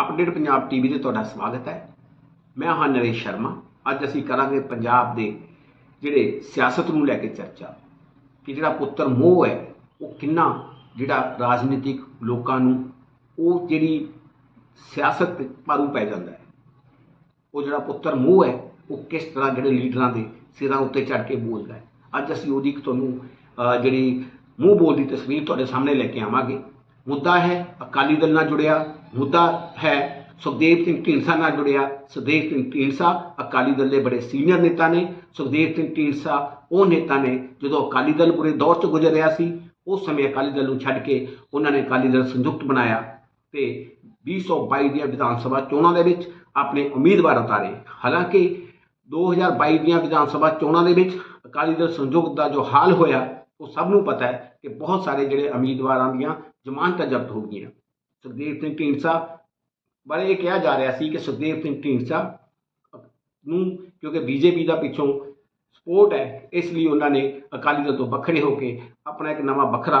Update Punjab TV ਤੇ ਤੁਹਾਡਾ ਸਵਾਗਤ ਹੈ। ਮੈਂ ਹਾਂ ਨਰੇਸ਼ ਸ਼ਰਮਾ। ਅੱਜ ਅਸੀਂ ਕਰਾਂਗੇ ਪੰਜਾਬ ਦੇ ਜਿਹੜੇ ਸਿਆਸਤ ਨੂੰ ਲੈ ਕੇ ਚਰਚਾ ਕਿ ਜਿਹੜਾ ਪੁੱਤਰ ਮੋਹ ਹੈ, ਉਹ ਕਿੰਨਾ ਜਿਹੜਾ ਰਾਜਨੀਤਿਕ ਲੋਕਾਂ ਨੂੰ ਉਹ ਜਿਹੜੀ ਸਿਆਸਤ ਤੇ ਮਾਰੂ ਪੈ ਜਾਂਦਾ ਹੈ। ਉਹ ਜਿਹੜਾ ਪੁੱਤਰ ਮੋਹ ਹੈ, ਉਹ ਕਿਸ ਤਰ੍ਹਾਂ ਜਿਹੜੇ ਲੀਡਰਾਂ ਦੇ ਸਿਰਾਂ ਉੱਤੇ ਚੜ ਕੇ ਬੋਲਦਾ ਹੈ। ਅੱਜ ਅਸੀਂ ਉਹਦੀ ਇੱਕ ਤੁਹਾਨੂੰ ਜਿਹੜੀ ਮੂੰਹ ਬੋਲਦੀ ਤਸਵੀਰ ਤੁਹਾਡੇ ਸਾਹਮਣੇ ਲੈ ਕੇ ਆਵਾਂਗੇ। ਮੁੱਦਾ ਹੈ ਅਕਾਲੀ ਦਲ ਨਾਲ ਜੁੜਿਆ ਮੁੱਦਾ ਹੈ, ਸੁਖਦੇਵ ਸਿੰਘ ਢੀਂਡਸਾ ਨਾਲ ਜੁੜਿਆ। ਸੁਖਦੇਵ ਸਿੰਘ ਢੀਂਡਸਾ ਅਕਾਲੀ ਦਲ ਦੇ ਬੜੇ ਸੀਨੀਅਰ ਨੇਤਾ ਨੇ। ਸੁਖਦੇਵ ਸਿੰਘ ਢੀਂਡਸਾ ਉਹ ਨੇਤਾ ਨੇ ਜਦੋਂ ਅਕਾਲੀ ਦਲ ਪੂਰੇ ਦੌਰ 'ਚ ਗੁਜ਼ਰ ਰਿਹਾ ਸੀ, ਉਸ ਸਮੇਂ ਅਕਾਲੀ ਦਲ ਨੂੰ ਛੱਡ ਕੇ ਉਹਨਾਂ ਨੇ ਅਕਾਲੀ ਦਲ ਸੰਯੁਕਤ ਬਣਾਇਆ ਤੇ 2022 ਦੀਆਂ ਵਿਧਾਨ ਸਭਾ ਚੋਣਾਂ ਦੇ ਵਿੱਚ ਆਪਣੇ ਉਮੀਦਵਾਰ ਉਤਾਰੇ। ਹਾਲਾਂਕਿ 2022 ਦੀਆਂ ਵਿਧਾਨ ਸਭਾ ਚੋਣਾਂ ਦੇ ਵਿੱਚ ਅਕਾਲੀ ਦਲ ਸੰਯੁਕਤ ਦਾ ਜੋ ਹਾਲ ਹੋਇਆ, ਉਹ ਸਭ ਨੂੰ ਪਤਾ ਹੈ ਕਿ ਬਹੁਤ ਸਾਰੇ ਜਿਹੜੇ ਉਮੀਦਵਾਰਾਂ ਦੀਆਂ ਜ਼ਮਾਨਤਾਂ ਜ਼ਬਤ ਹੋ ਗਈਆਂ। ਸੁਖਦੇਵ ਸਿੰਘ ਢੀਂਡਸਾ ਬਾਰੇ ਇਹ ਕਿਹਾ ਜਾ ਰਿਹਾ ਸੀ ਕਿ ਸੁਖਦੇਵ ਸਿੰਘ ਢੀਂਡਸਾ ਨੂੰ, ਕਿਉਂਕਿ ਬੀਜੇਪੀ ਦਾ ਪਿੱਛੋਂ ਸਪੋਰਟ ਹੈ, ਇਸ ਲਈ ਉਹਨਾਂ ਨੇ ਅਕਾਲੀ ਦਲ ਤੋਂ ਵੱਖਰੇ ਹੋ ਕੇ ਆਪਣਾ ਇੱਕ ਨਵਾਂ ਵੱਖਰਾ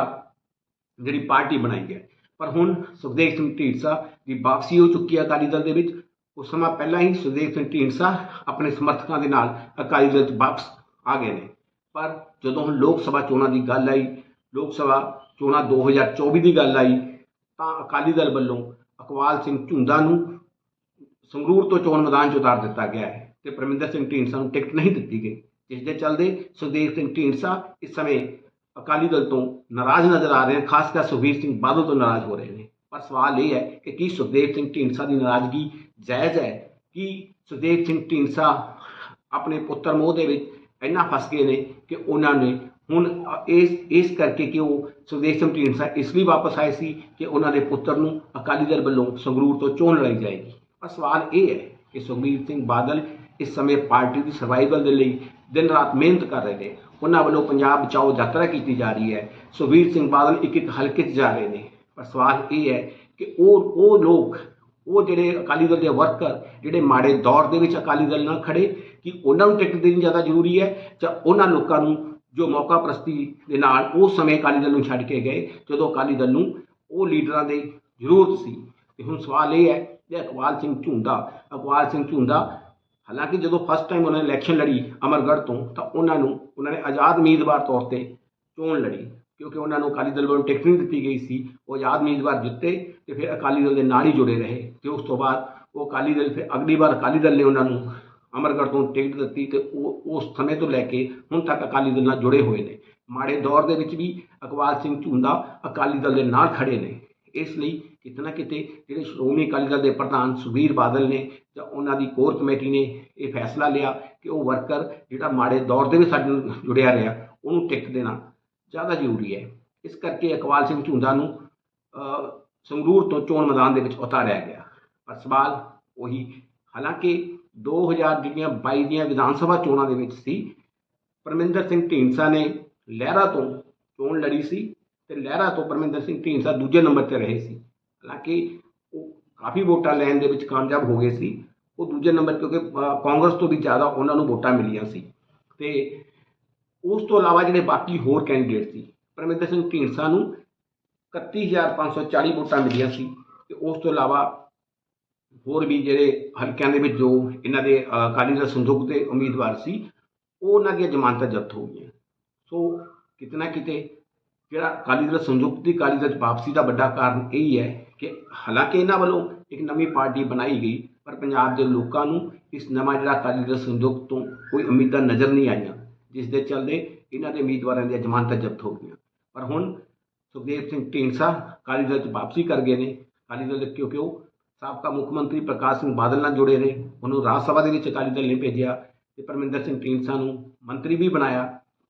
ਜਿਹੜੀ ਪਾਰਟੀ ਬਣਾਈ ਹੈ। ਪਰ ਹੁਣ ਸੁਖਦੇਵ ਸਿੰਘ ਢੀਂਡਸਾ ਦੀ ਵਾਪਸੀ ਹੋ ਚੁੱਕੀ ਹੈ ਅਕਾਲੀ ਦਲ ਦੇ ਵਿੱਚ। ਉਸ ਸਮਾਂ ਪਹਿਲਾਂ ਹੀ ਸੁਖਦੇਵ ਸਿੰਘ ਢੀਂਡਸਾ ਆਪਣੇ ਸਮਰਥਕਾਂ ਦੇ ਨਾਲ ਅਕਾਲੀ ਦਲ 'ਚ ਵਾਪਸ ਆ ਗਏ ਨੇ। ਪਰ ਜਦੋਂ ਹੁਣ ਲੋਕ ਸਭਾ ਚੋਣਾਂ ਦੀ ਗੱਲ ਆਈ, ਲੋਕ ਸਭਾ ਚੋਣਾਂ 2024 ਦੀ ਗੱਲ ਆਈ ਤਾਂ ਅਕਾਲੀ ਦਲ ਵੱਲੋਂ ਅਕਵਾਲ ਸਿੰਘ ਝੁੰਦਾ ਨੂੰ ਸੰਗਰੂਰ ਤੋਂ ਚੋਣ ਮੈਦਾਨ 'ਚ ਉਤਾਰ ਦਿੱਤਾ ਗਿਆ ਹੈ ਤੇ ਪਰਮਿੰਦਰ ਸਿੰਘ ਢੀਂਡਸਾ ਨੂੰ ਟਿਕਟ ਨਹੀਂ ਦਿੱਤੀ ਗਈ, ਜਿਸ ਦੇ ਚੱਲਦੇ ਸੁਖਦੇਵ ਸਿੰਘ ਢੀਂਡਸਾ ਇਸ ਸਮੇਂ ਅਕਾਲੀ ਦਲ ਤੋਂ ਨਾਰਾਜ਼ ਨਜ਼ਰ ਆ ਰਹੇ ਹਨ, ਖਾਸ ਕਰ ਸੁਖਬੀਰ ਸਿੰਘ ਬਾਦਲ ਤੋਂ ਨਾਰਾਜ਼ ਹੋ ਰਹੇ ਨੇ। ਪਰ ਸਵਾਲ ਇਹ ਹੈ ਕਿ ਕੀ ਸੁਖਦੇਵ ਸਿੰਘ ਢੀਂਡਸਾ ਦੀ ਨਾਰਾਜ਼ਗੀ ਜਾਇਜ਼ ਹੈ? ਕੀ ਸੁਖਦੇਵ ਸਿੰਘ ਢੀਂਡਸਾ ਆਪਣੇ ਪੁੱਤਰ ਮੋਹ ਦੇ ਵਿੱਚ ਇੰਨਾ ਫਸ ਗਏ ਨੇ ਕਿ ਉਹਨਾਂ ਨੇ ਹੁਣ ਇਸ ਇਸ ਕਰਕੇ ਕਿ ਉਹ ਸੁਖਦੇਵ ਸਿੰਘ ਢੀਂਡਸਾ ਇਸ ਲਈ ਵਾਪਸ ਆਏ ਸੀ ਕਿ ਉਹਨਾਂ ਦੇ ਪੁੱਤਰ ਨੂੰ ਅਕਾਲੀ ਦਲ ਵੱਲੋਂ ਸੰਗਰੂਰ ਤੋਂ ਚੋਣ ਲੜਾਈ ਜਾਏਗੀ। ਪਰ ਸਵਾਲ ਇਹ ਹੈ ਕਿ ਸੁਖਬੀਰ ਸਿੰਘ ਬਾਦਲ ਇਸ ਸਮੇਂ ਪਾਰਟੀ ਦੀ ਸਰਵਾਈਵਲ ਦੇ ਲਈ ਦਿਨ ਰਾਤ ਮਿਹਨਤ ਕਰ ਰਹੇ ਨੇ। ਉਹਨਾਂ ਵੱਲੋਂ ਪੰਜਾਬ ਬਚਾਓ ਯਾਤਰਾ ਕੀਤੀ ਜਾ ਰਹੀ ਹੈ। ਸੁਖਬੀਰ ਸਿੰਘ ਬਾਦਲ ਇੱਕ ਇੱਕ ਹਲਕੇ 'ਚ ਜਾ ਰਹੇ ਨੇ। ਪਰ ਸਵਾਲ ਇਹ ਹੈ ਕਿ ਉਹ ਉਹ ਲੋਕ, ਉਹ ਜਿਹੜੇ ਅਕਾਲੀ ਦਲ ਦੇ ਵਰਕਰ ਜਿਹੜੇ ਮਾੜੇ ਦੌਰ ਦੇ ਵਿੱਚ ਅਕਾਲੀ ਦਲ ਨਾਲ ਖੜੇ, ਕਿ ਉਹਨਾਂ ਨੂੰ ਟਿਕਟ ਦੇਣੀ ਜ਼ਿਆਦਾ ਜ਼ਰੂਰੀ ਹੈ ਜਾਂ ਉਹਨਾਂ ਲੋਕਾਂ ਨੂੰ ਜੋ ਮੌਕਾ ਪ੍ਰਸਤੀ ਦੇ ਨਾਲ ਉਸ ਸਮੇਂ ਅਕਾਲੀ ਦਲ ਨੂੰ ਛੱਡ ਕੇ ਗਏ, ਜਦੋਂ ਅਕਾਲੀ ਦਲ ਨੂੰ ਉਹ ਲੀਡਰਾਂ ਦੀ ਜ਼ਰੂਰਤ ਸੀ। ਤੇ ਹੁਣ ਸਵਾਲ ਇਹ ਹੈ ਕਿ ਅਕਵਾਲ ਸਿੰਘ ਝੁੰਦਾ ਅਕਵਾਲ ਸਿੰਘ ਝੁੰਦਾ ਹਾਲਾਂਕਿ ਜਦੋਂ ਫਸਟ ਟਾਈਮ ਉਹਨਾਂ ਨੇ ਇਲੈਕਸ਼ਨ ਲੜੀ ਅਮਰਗੜ੍ਹ ਤੋਂ, ਤਾਂ ਉਹਨਾਂ ਨੂੰ, ਉਹਨਾਂ ਨੇ ਆਜ਼ਾਦ ਉਮੀਦਵਾਰ ਤੌਰ ਤੇ ਚੋਣ ਲੜੀ, ਕਿਉਂਕਿ ਉਹਨਾਂ ਨੂੰ ਅਕਾਲੀ ਦਲ ਵੱਲੋਂ ਟਿਕਟ ਨਹੀਂ ਦਿੱਤੀ ਗਈ ਸੀ। ਉਹ ਆਜ਼ਾਦ ਉਮੀਦਵਾਰ ਜਿੱਤੇ ਤੇ ਫਿਰ ਅਕਾਲੀ ਦਲ ਦੇ ਨਾਲ ਹੀ ਜੁੜੇ ਰਹੇ ਤੇ ਉਸ ਤੋਂ ਬਾਅਦ ਉਹ ਅਕਾਲੀ ਦਲ, ਫਿਰ ਅਗਲੀ ਵਾਰ ਅਕਾਲੀ ਦਲ ਨੇ ਉਹਨਾਂ ਨੂੰ ਅਮਰਗੜ੍ਹ ਤੋਂ ਟਿਕਟ ਦਿੱਤੀ ਤੇ ਉਹ ਉਸ ਸਮੇਂ ਤੋਂ ਲੈ ਕੇ ਹੁਣ ਤੱਕ ਅਕਾਲੀ ਦਲ ਨਾਲ ਜੁੜੇ ਹੋਏ ਨੇ। ਮਾੜੇ ਦੌਰ ਦੇ ਵਿੱਚ ਵੀ ਅਕਵਾਲ ਸਿੰਘ ਝੁੰਦਾ ਅਕਾਲੀ ਦਲ ਦੇ ਨਾਲ ਖੜੇ ਨੇ। ਇਸ ਲਈ ਕਿਤੇ ਨਾ ਕਿਤੇ ਜਿਹੜੇ ਸ਼੍ਰੋਮਣੀ ਅਕਾਲੀ ਦਲ ਦੇ ਪ੍ਰਧਾਨ ਸੁਖਬੀਰ ਬਾਦਲ ਨੇ ਜਾਂ ਉਹਨਾਂ ਦੀ ਕੋਰ ਕਮੇਟੀ ਨੇ ਇਹ ਫੈਸਲਾ ਲਿਆ ਕਿ ਉਹ ਵਰਕਰ ਜਿਹੜਾ ਮਾੜੇ ਦੌਰ ਦੇ ਵਿੱਚ ਸਾਡੇ ਨਾਲ ਜੁੜਿਆ ਰਿਹਾ, ਉਹਨੂੰ ਟਿਕਟ ਦੇਣਾ ਜ਼ਿਆਦਾ ਜ਼ਰੂਰੀ ਹੈ। ਇਸ ਕਰਕੇ ਅਕਵਾਲ ਸਿੰਘ ਝੁੰਦਾ ਨੂੰ ਸੰਗਰੂਰ ਤੋਂ ਚੋਣ ਮੈਦਾਨ ਦੇ ਵਿੱਚ ਉਤਾਰਿਆ ਗਿਆ। ਪਰ ਸਵਾਲ ਉਹੀ, ਹਾਲਾਂਕਿ 2000 ਜਿਹੜੀਆਂ 22 ਦੀਆਂ ਵਿਧਾਨ ਸਭਾ ਚੋਣਾਂ ਦੇ ਵਿੱਚ ਸੀ, ਪਰਮਿੰਦਰ ਸਿੰਘ ਢੀਂਡਸਾ ਨੇ ਲਹਿਰਾ ਤੋਂ ਚੋਣ ਲੜੀ ਸੀ ਤੇ ਲਹਿਰਾ ਤੋਂ ਪਰਮਿੰਦਰ ਸਿੰਘ ਢੀਂਡਸਾ ਦੂਜੇ ਨੰਬਰ ਤੇ ਰਹੇ ਸੀ। ਹਾਲਾਂਕਿ ਉਹ ਕਾਫੀ ਵੋਟਾਂ ਲੈਣ ਦੇ ਵਿੱਚ ਕਾਮਯਾਬ ਹੋ ਗਏ ਸੀ। ਉਹ ਦੂਜੇ ਨੰਬਰ ਕਿਉਂਕਿ ਕਾਂਗਰਸ ਤੋਂ ਵੀ ਜ਼ਿਆਦਾ ਉਹਨਾਂ ਨੂੰ ਵੋਟਾਂ ਮਿਲੀਆਂ ਸੀ। ਤੇ ਉਸ ਤੋਂ ਇਲਾਵਾ ਜਿਹੜੇ ਬਾਕੀ ਹੋਰ ਕੈਂਡੀਡੇਟ ਸੀ, ਪਰਮਿੰਦਰ ਸਿੰਘ ਢੀਂਡਸਾ ਨੂੰ 31540 ਵੋਟਾਂ ਮਿਲੀਆਂ ਸੀ ਤੇ ਉਸ ਤੋਂ ਇਲਾਵਾ ਹੋਰ ਵੀ ਜਿਹੜੇ ਹਲਕਿਆਂ ਦੇ ਵਿੱਚ ਜੋ ਇਹਨਾਂ ਦੇ ਅਕਾਲੀ ਦਲ ਸੰਯੁਕਤ ਦੇ ਉਮੀਦਵਾਰ ਸੀ, ਉਹ ਉਹਨਾਂ ਦੀਆਂ ਜ਼ਮਾਨਤਾਂ ਜ਼ਬਤ ਹੋ ਗਈਆਂ। ਸੋ ਕਿਤੇ ਨਾ ਕਿਤੇ ਜਿਹੜਾ ਅਕਾਲੀ ਦਲ ਸੰਯੁਕਤ ਦੀ ਅਕਾਲੀ ਦਲ 'ਚ ਵਾਪਸੀ ਦਾ ਵੱਡਾ ਕਾਰਨ ਇਹ ਹੀ ਹੈ ਕਿ ਹਾਲਾਂਕਿ ਇਹਨਾਂ ਵੱਲੋਂ ਇੱਕ ਨਵੀਂ ਪਾਰਟੀ ਬਣਾਈ ਗਈ, ਪਰ ਪੰਜਾਬ ਦੇ ਲੋਕਾਂ ਨੂੰ ਇਸ ਨਵਾਂ ਜਿਹੜਾ ਅਕਾਲੀ ਦਲ ਸੰਯੁਕਤ ਤੋਂ ਕੋਈ ਉਮੀਦਾਂ ਨਜ਼ਰ ਨਹੀਂ ਆਈਆਂ, ਜਿਸ ਦੇ ਚੱਲਦੇ ਇਹਨਾਂ ਦੇ ਉਮੀਦਵਾਰਾਂ ਦੀਆਂ ਜ਼ਮਾਨਤਾਂ ਜ਼ਬਤ ਹੋ ਗਈਆਂ। ਪਰ ਹੁਣ ਸੁਖਦੇਵ ਸਿੰਘ ਢੀਂਡਸਾ ਅਕਾਲੀ ਦਲ 'ਚ ਵਾਪਸੀ ਕਰ ਗਏ ਨੇ। ਅਕਾਲੀ ਦਲ ਕਿਉਂਕਿ ਉਹ ਸਾਬਕਾ ਮੁੱਖ ਮੰਤਰੀ ਪ੍ਰਕਾਸ਼ ਸਿੰਘ ਬਾਦਲ ਨਾਲ ਜੁੜੇ ਨੇ। ਉਹਨੂੰ ਰਾਜ ਸਭਾ ਦੇ ਵਿੱਚ ਅਕਾਲੀ ਦਲ ਨੇ ਭੇਜਿਆ ਤੇ ਪਰਮਿੰਦਰ ਸਿੰਘ ਢੀਂਡਸਾ ਨੂੰ ਮੰਤਰੀ ਵੀ ਬਣਾਇਆ।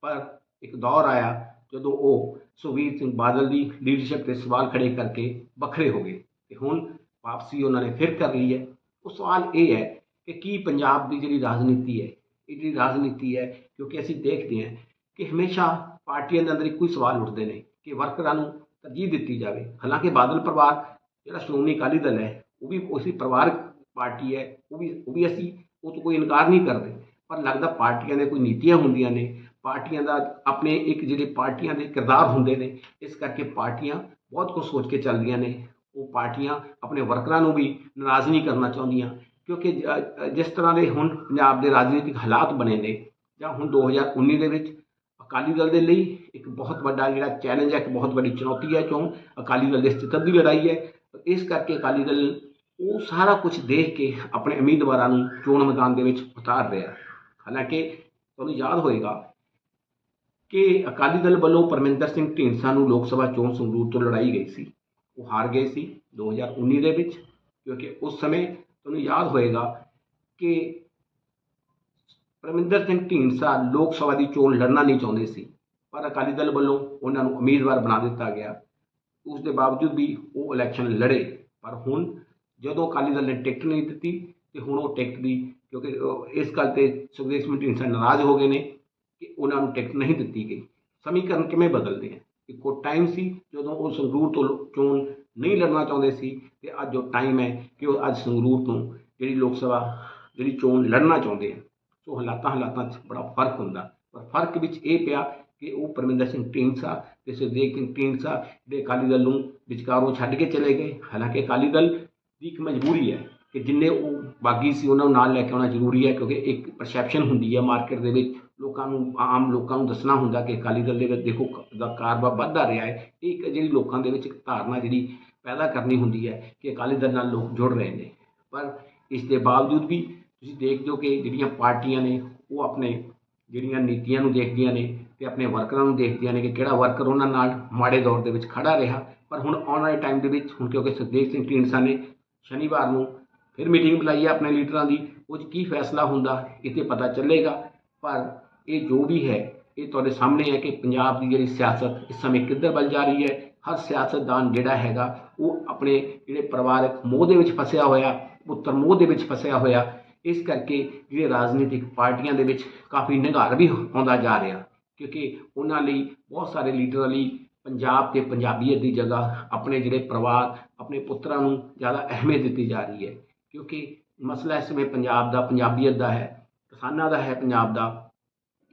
ਪਰ ਇੱਕ ਦੌਰ ਆਇਆ ਜਦੋਂ ਉਹ ਸੁਖਬੀਰ ਸਿੰਘ ਬਾਦਲ ਦੀ ਲੀਡਰਸ਼ਿਪ ਤੇ ਸਵਾਲ ਖੜੇ ਕਰਕੇ ਵੱਖਰੇ ਹੋ ਗਏ ਤੇ ਹੁਣ ਵਾਪਸੀ ਉਹਨਾਂ ਨੇ ਫਿਰ ਕਰ ਲਈ ਹੈ। ਉਹ ਸਵਾਲ ਇਹ ਹੈ ਕਿ ਕੀ ਪੰਜਾਬ ਦੀ ਜਿਹੜੀ ਰਾਜਨੀਤੀ ਹੈ, ਇਹ ਜਿਹੜੀ ਰਾਜਨੀਤੀ ਹੈ, ਕਿਉਂਕਿ ਅਸੀਂ ਦੇਖਦੇ ਹਾਂ ਕਿ ਹਮੇਸ਼ਾ ਪਾਰਟੀਆਂ ਦੇ ਅੰਦਰ ਇੱਕੋ ਹੀ ਸਵਾਲ ਉੱਠਦੇ ਨੇ ਕਿ ਵਰਕਰਾਂ ਨੂੰ ਤਰਜੀਹ ਦਿੱਤੀ ਜਾਵੇ। ਹਾਲਾਂਕਿ ਬਾਦਲ ਪਰਿਵਾਰ, ਜਿਹੜਾ ਸ਼੍ਰੋਮਣੀ ਅਕਾਲੀ ਦਲ ਹੈ ਉਹ ਵੀ ਉਸੇ ਪਰਿਵਾਰਕ ਪਾਰਟੀ ਹੈ, ਉਹ ਵੀ ਉਹ ਵੀ ਅਸੀਂ ਉਹ ਤੋਂ ਕੋਈ ਇਨਕਾਰ ਨਹੀਂ ਕਰਦੇ। ਪਰ ਲੱਗਦਾ ਪਾਰਟੀਆਂ ਦੇ ਕੋਈ ਨੀਤੀਆਂ ਹੁੰਦੀਆਂ ਨੇ, ਪਾਰਟੀਆਂ ਦਾ ਆਪਣੇ ਇੱਕ ਜਿਹੜੇ ਪਾਰਟੀਆਂ ਦੇ ਕਿਰਦਾਰ ਹੁੰਦੇ ਨੇ, ਇਸ ਕਰਕੇ ਪਾਰਟੀਆਂ ਬਹੁਤ ਕੁਝ ਸੋਚ ਕੇ ਚੱਲਦੀਆਂ ਨੇ। ਉਹ ਪਾਰਟੀਆਂ ਆਪਣੇ ਵਰਕਰਾਂ ਨੂੰ ਵੀ ਨਾਰਾਜ਼ ਨਹੀਂ ਕਰਨਾ ਚਾਹੁੰਦੀਆਂ, ਕਿਉਂਕਿ ਜਿਸ ਤਰ੍ਹਾਂ ਦੇ ਹੁਣ ਪੰਜਾਬ ਦੇ ਰਾਜਨੀਤਿਕ ਹਾਲਾਤ ਬਣੇ ਨੇ, ਜਾਂ ਹੁਣ 2019 ਦੇ ਵਿੱਚ ਅਕਾਲੀ ਦਲ ਦੇ ਲਈ ਇੱਕ ਬਹੁਤ ਵੱਡਾ ਜਿਹੜਾ ਚੈਲੰਜ ਹੈ, ਇੱਕ ਬਹੁਤ ਵੱਡੀ ਚੁਣੌਤੀ ਹੈ ਕਿਉਂ? ਅਕਾਲੀ ਦਲ ਦੇ ਸਥਿਤਰ ਦੀ ਲੜਾਈ ਹੈ। ਇਸ ਕਰਕੇ ਅਕਾਲੀ ਦਲ ਉਹ ਸਾਰਾ ਕੁਝ ਦੇਖ ਕੇ ਆਪਣੇ ਉਮੀਦਵਾਰਾਂ ਨੂੰ ਚੋਣ ਮੈਦਾਨ ਦੇ ਵਿੱਚ ਉਤਾਰ ਰਿਹਾ ਹਾਲਾਂਕਿ ਤੁਹਾਨੂੰ ਯਾਦ ਹੋਏਗਾ ਕਿ ਅਕਾਲੀ ਦਲ ਵੱਲੋਂ ਪਰਮਿੰਦਰ ਸਿੰਘ ਢੀਂਡਸਾ ਨੂੰ ਲੋਕ ਸਭਾ ਚੋਣ ਸੰਗਰੂਰ ਤੋਂ ਲੜਾਈ ਗਈ ਸੀ। ਉਹ ਹਾਰ ਗਏ ਸੀ 2019 ਦੇ ਵਿੱਚ, ਕਿਉਂਕਿ ਉਸ ਸਮੇਂ ਤੁਹਾਨੂੰ ਯਾਦ ਹੋਏਗਾ ਕਿ ਪਰਮਿੰਦਰ ਸਿੰਘ ਢੀਂਡਸਾ ਲੋਕ ਸਭਾ ਦੀ ਚੋਣ ਲੜਨਾ ਨਹੀਂ ਚਾਹੁੰਦੇ ਸੀ, ਪਰ ਅਕਾਲੀ ਦਲ ਵੱਲੋਂ ਉਹਨਾਂ ਨੂੰ ਉਮੀਦਵਾਰ ਬਣਾ ਦਿੱਤਾ ਗਿਆ। ਉਸ ਦੇ ਬਾਵਜੂਦ ਵੀ ਉਹ ਇਲੈਕਸ਼ਨ ਲੜੇ, ਪਰ ਹੁਣ ਜਦੋਂ ਅਕਾਲੀ ਦਲ ਨੇ ਟਿਕਟ ਨਹੀਂ ਦਿੱਤੀ ਤੇ ਹੁਣ ਉਹ ਟਿਕਟ ਦੀ, ਕਿਉਂਕਿ ਇਸ ਗੱਲ ਤੇ ਸੁਖਦੇਵ ਸਿੰਘ ਢੀਂਡਸਾ ਨਾਰਾਜ਼ ਹੋ ਗਏ ਨੇ ਕਿ ਉਹਨਾਂ ਨੂੰ ਟਿਕਟ ਨਹੀਂ ਦਿੱਤੀ ਗਈ। ਸਮੀਕਰਨ ਕਿਵੇਂ ਬਦਲਦੇ ਆ? ਇੱਕੋ ਟਾਈਮ ਸੀ, ਜਦੋਂ ਉਹ ਸੰਗਰੂਰ ਤੋਂ ਚੋਣ ਨਹੀਂ ਲੜਨਾ ਚਾਹੁੰਦੇ ਸੀ ਤੇ ਅੱਜ ਉਹ ਟਾਈਮ ਹੈ ਕਿ ਉਹ ਅੱਜ ਸੰਗਰੂਰ ਤੋਂ ਜਿਹੜੀ ਲੋਕ ਸਭਾ, ਜਿਹੜੀ ਚੋਣ ਲੜਨਾ ਚਾਹੁੰਦੇ ਆ, ਸੋ ਹਾਲਾਤਾਂ ਹਾਲਾਤਾਂ 'ਚ ਬੜਾ ਫ਼ਰਕ ਹੁੰਦਾ। ਪਰ ਫ਼ਰਕ ਵਿੱਚ ਇਹ ਪਿਆ ਕਿ ਉਹ ਪਰਮਿੰਦਰ ਸਿੰਘ ਢੀਂਡਸਾ ਤੇ ਸੁਖਦੇਵ ਸਿੰਘ ਢੀਂਡਸਾ ਦੇ ਅਕਾਲੀ ਦਲ ਨੂੰ ਵਿਚਕਾਰੋਂ ਛੱਡ ਕੇ ਚਲੇ ਗਏ। ਹਾਲਾਂਕਿ ਅਕਾਲੀ ਦਲ ਦੀ ਇੱਕ ਮਜਬੂਰੀ ਹੈ ਕਿ ਜਿੰਨੇ ਉਹ ਬਾਗੀ ਸੀ, ਉਹਨਾਂ ਨੂੰ ਨਾਲ ਲੈ ਕੇ ਆਉਣਾ ਜ਼ਰੂਰੀ ਹੈ, ਕਿਉਂਕਿ ਇੱਕ ਪਰਸੈਪਸ਼ਨ ਹੁੰਦੀ ਹੈ ਮਾਰਕੀਟ ਦੇ ਵਿੱਚ। ਲੋਕਾਂ ਨੂੰ, ਆਮ ਲੋਕਾਂ ਨੂੰ ਦੱਸਣਾ ਹੁੰਦਾ ਕਿ ਅਕਾਲੀ ਦਲ ਦੇ ਵਿੱਚ ਦੇਖੋ ਦਾ ਕਾਰਵਾ ਵੱਧਦਾ ਰਿਹਾ ਹੈ। ਇਹ ਇੱਕ ਜਿਹੜੀ ਲੋਕਾਂ ਦੇ ਵਿੱਚ ਇੱਕ ਧਾਰਨਾ ਜਿਹੜੀ ਪੈਦਾ ਕਰਨੀ ਹੁੰਦੀ ਹੈ ਕਿ ਅਕਾਲੀ ਦਲ ਨਾਲ ਲੋਕ ਜੁੜ ਰਹੇ ਨੇ। ਪਰ ਇਸ ਦੇ ਬਾਵਜੂਦ ਵੀ ਤੁਸੀਂ ਦੇਖਦੇ ਹੋ ਕਿ ਜਿਹੜੀਆਂ ਪਾਰਟੀਆਂ ਨੇ, ਉਹ ਆਪਣੇ ਜਿਹੜੀਆਂ ਨੀਤੀਆਂ ਨੂੰ ਦੇਖਦੀਆਂ ਨੇ ਤੇ ਆਪਣੇ ਵਰਕਰਾਂ ਨੂੰ ਦੇਖਦੀਆਂ ਨੇ ਕਿ ਕਿਹੜਾ ਵਰਕਰ ਉਹਨਾਂ ਨਾਲ ਮਾੜੇ ਦੌਰ ਦੇ ਵਿੱਚ ਖੜਾ ਰਿਹਾ। ਪਰ ਹੁਣ ਆਉਣ ਵਾਲੇ ਟਾਈਮ ਦੇ ਵਿੱਚ, ਹੁਣ ਕਿਉਂਕਿ ਸੁਖਦੇਵ ਸਿੰਘ ਢੀਂਡਸਾ ਨੇ ਸ਼ਨੀਵਾਰ ਨੂੰ ਫਿਰ ਮੀਟਿੰਗ ਬੁਲਾਈ ਹੈ ਆਪਣੇ ਲੀਡਰਾਂ ਦੀ ਉਹ 'ਚ ਕੀ ਫੈਸਲਾ ਹੁੰਦਾ ਇਹ ਤੇ ਪਤਾ ਚੱਲੇਗਾ। ਪਰ ਇਹ ਜੋ ਵੀ ਹੈ, ਇਹ ਤੁਹਾਡੇ ਸਾਹਮਣੇ ਹੈ ਕਿ ਪੰਜਾਬ ਦੀ ਜਿਹੜੀ ਸਿਆਸਤ ਇਸ ਸਮੇਂ ਕਿੱਧਰ ਵੱਲ ਜਾ ਰਹੀ ਹੈ। ਹਰ ਸਿਆਸਤਦਾਨ ਜਿਹੜਾ ਹੈਗਾ। ਉਹ ਆਪਣੇ ਜਿਹੜੇ ਪਰਿਵਾਰਕ ਮੋਹ ਦੇ ਵਿੱਚ ਫਸਿਆ ਹੋਇਆ, ਪੁੱਤਰ ਮੋਹ ਦੇ ਵਿੱਚ ਫਸਿਆ ਹੋਇਆ, ਇਸ ਕਰਕੇ ਜਿਹੜੇ ਰਾਜਨੀਤਿਕ ਪਾਰਟੀਆਂ ਦੇ ਵਿੱਚ ਕਾਫੀ ਨਿਘਾਰ ਵੀ ਆਉਂਦਾ ਜਾ ਰਿਹਾ। ਕਿਉਂਕਿ ਉਹਨਾਂ ਲਈ ਬਹੁਤ ਸਾਰੇ ਲੀਡਰਾਂ ਲਈ ਪੰਜਾਬ ਤੇ ਪੰਜਾਬੀਅਤ ਦੀ ਜਗ੍ਹਾ ਆਪਣੇ ਜਿਹੜੇ ਪਰਿਵਾਰ, ਆਪਣੇ ਪੁੱਤਰਾਂ ਨੂੰ ਜ਼ਿਆਦਾ ਅਹਿਮੀਅਤ ਦਿੱਤੀ ਜਾ ਰਹੀ ਹੈ। ਕਿਉਂਕਿ ਮਸਲਾ ਇਸ ਸਮੇਂ ਪੰਜਾਬ ਦਾ, ਪੰਜਾਬੀਅਤ ਦਾ ਹੈ, ਕਿਸਾਨਾਂ ਦਾ ਹੈ ਪੰਜਾਬ ਦਾ।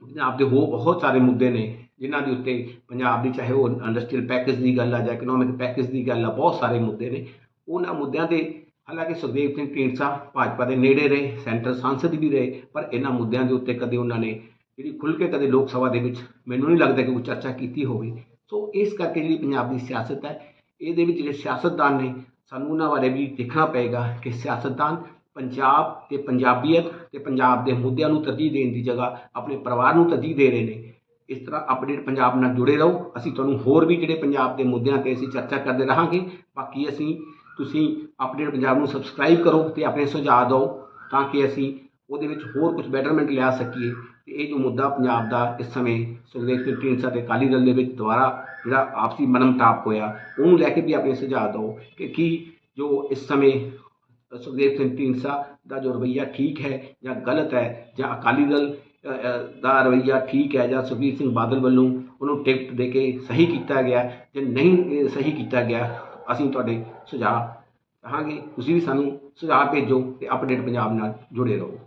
ਪੰਜਾਬ ਦੇ ਹੋਰ ਬਹੁਤ ਸਾਰੇ ਮੁੱਦੇ ਨੇ ਜਿਨ੍ਹਾਂ ਦੇ ਉੱਤੇ ਪੰਜਾਬ ਦੀ ਚਾਹੇ ਉਹ ਇੰਡਸਟਰੀਅਲ ਪੈਕੇਜ ਦੀ ਗੱਲ ਆ ਜਾਂ ਇਕਨੋਮਿਕ ਪੈਕੇਜ ਦੀ ਗੱਲ ਆ, ਬਹੁਤ ਸਾਰੇ ਮੁੱਦੇ ਨੇ। ਉਹਨਾਂ ਮੁੱਦਿਆਂ ਤੇ ਹਾਲਾਂਕਿ ਸੁਖਦੇਵ ਸਿੰਘ ਢੀਂਡਸਾ ਭਾਜਪਾ ਦੇ ਨੇੜੇ ਰਹੇ, ਸੈਂਟਰ ਸੰਸਦ ਵੀ ਰਹੇ, ਪਰ ਇਹਨਾਂ ਮੁੱਦਿਆਂ ਦੇ ਉੱਤੇ ਕਦੇ ਉਹਨਾਂ ਨੇ ਜਿਹੜੀ ਖੁੱਲ੍ਹ ਕੇ ਕਦੇ ਲੋਕ ਸਭਾ ਦੇ ਵਿੱਚ ਮੈਨੂੰ ਨਹੀਂ ਲੱਗਦਾ ਕਿ ਕੋਈ ਚਰਚਾ ਕੀਤੀ ਹੋਵੇ। ਸੋ ਇਸ ਕਰਕੇ ਜਿਹੜੀ ਪੰਜਾਬ ਦੀ ਸਿਆਸਤ ਹੈ, ਇਹਦੇ ਵਿੱਚ ਜਿਹੜੇ ਸਿਆਸਤਦਾਨ ਨੇ, ਸਾਨੂੰ ਉਹਨਾਂ ਬਾਰੇ ਵੀ ਦੇਖਣਾ ਪਏਗਾ ਕਿ ਸਿਆਸਤਦਾਨ ਪੰਜਾਬ ਤੇ ਪੰਜਾਬੀਅਤ ਤੇ ਪੰਜਾਬ ਦੇ ਮੁੱਦਿਆਂ ਨੂੰ ਤਰਜੀਹ ਦੇਣ ਦੀ ਜਗ੍ਹਾ ਆਪਣੇ ਪਰਿਵਾਰ ਨੂੰ ਤਰਜੀਹ ਦੇ ਰਹੇ ਨੇ। ਇਸ ਤਰ੍ਹਾਂ ਅਪਡੇਟ ਪੰਜਾਬ ਨਾਲ ਜੁੜੇ ਰਹੋ। ਅਸੀਂ ਤੁਹਾਨੂੰ ਹੋਰ ਵੀ ਜਿਹੜੇ ਪੰਜਾਬ ਦੇ ਮੁੱਦਿਆਂ ਤੇ ਅਸੀਂ ਚਰਚਾ ਕਰਦੇ ਰਹਾਂਗੇ। ਬਾਕੀ ਅਸੀਂ, ਤੁਸੀਂ ਅਪਡੇਟ ਪੰਜਾਬ ਨੂੰ ਸਬਸਕ੍ਰਾਈਬ ਕਰੋ ਤੇ ਆਪਣੇ ਸੁਝਾਅ ਦਿਓ ਤਾਂ ਕਿ ਅਸੀਂ ਉਹਦੇ ਵਿੱਚ ਹੋਰ ਕੁਝ ਬੈਟਰਮੈਂਟ ਲਿਆ ਸਕੀਏ। ਤੇ ਇਹ ਜੋ ਮੁੱਦਾ ਪੰਜਾਬ ਦਾ ਇਸ ਸਮੇਂ ਸੁਖਦੇਵ ਸਿੰਘ ਢੀਂਡਸਾ ਤੇ ਅਕਾਲੀ ਦਲ ਦੇ ਵਿੱਚ ਦੁਬਾਰਾ ਜਿਹੜਾ ਆਪਸੀ ਮਨਮਤਾਪ ਹੋਇਆ, ਉਹਨੂੰ ਲੈ ਕੇ ਵੀ ਆਪਣੇ ਸੁਝਾਅ ਦਿਓ ਕਿ ਕੀ ਜੋ ਇਸ ਸਮੇਂ ਸੁਖਦੇਵ ਸਿੰਘ ਢੀਂਡਸਾ ਦਾ ਜੋ ਰਵੱਈਆ ਠੀਕ ਹੈ ਜਾਂ ਗਲਤ ਹੈ, ਜਾਂ ਅਕਾਲੀ ਦਲ ਦਾ ਰਵੱਈਆ ਠੀਕ ਹੈ ਜਾਂ ਸੁਖਬੀਰ ਸਿੰਘ ਬਾਦਲ ਵੱਲੋਂ ਉਹਨੂੰ ਟਿਕਟ ਦੇ ਕੇ ਸਹੀ ਕੀਤਾ ਗਿਆ, ਜਾਂ ਨਹੀਂ ਸਹੀ ਕੀਤਾ ਗਿਆ, ਅਸੀਂ ਤੁਹਾਡੇ ਸੁਝਾਅ ਚਾਹਾਂਗੇ ਤੁਸੀਂ ਵੀ ਸਾਨੂੰ ਸੁਝਾਅ ਭੇਜੋ ਤੇ ਅਪਡੇਟ ਪੰਜਾਬ ਨਾਲ ਜੁੜੇ ਰਹੋ।